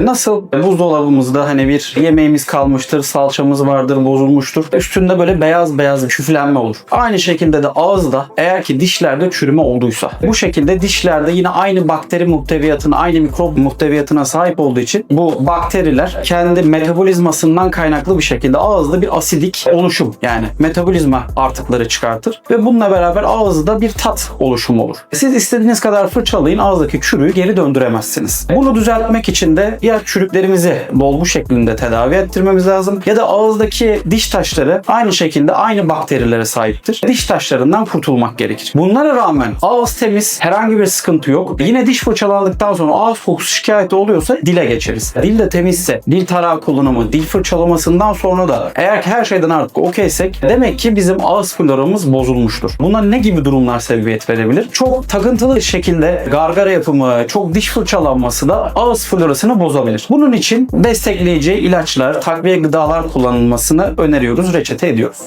Nasıl buzdolabımızda hani bir yemeğimiz kalmıştır, salçamız vardır, bozulmuştur. Üstünde böyle beyaz beyaz bir küflenme olur. Aynı şekilde de ağızda eğer ki dişlerde çürüme olduysa bu şekilde dişlerde yine aynı bakteri muhteviyatına, aynı mikrop muhteviyatına sahip olduğu için bu bakteriler kendi metabolizmasından kaynaklı bir şekilde ağızda bir asidik oluşum yani metabolizma artıkları çıkartır ve bununla beraber ağızda bir tat oluşumu olur. Siz istediğiniz kadar fırçalayın ağızdaki çürüğü geri döndüremezsiniz. Bunu düzeltmek için de ya çürüklerimizi dolgu şeklinde tedavi ettirmemiz lazım ya da ağızdaki diş taşları aynı şekilde aynı bakterilere sahiptir. Diş taşlarından kurtulmak gerekir. Bunlara rağmen ağız temiz, herhangi bir sıkıntı yok. Yine diş fırçalandıktan sonra ağız kokusu şikayeti oluyorsa dile geçeriz. Dil de temizse, dil tarağı kullanımı, dil fırçalamasından sonra da eğer her şeyden artık okeysek demek ki bizim ağız floramız bozulmuştur. Buna ne gibi durumlar sebebiyet verebilir? Çok takıntılı şekilde gargara yapımı, çok diş fırçalanması da ağız florasını bozabilir. Bunun için destekleyici ilaçlar, takviye gıdalar kullanılmasını öneriyoruz, reçete ediyoruz.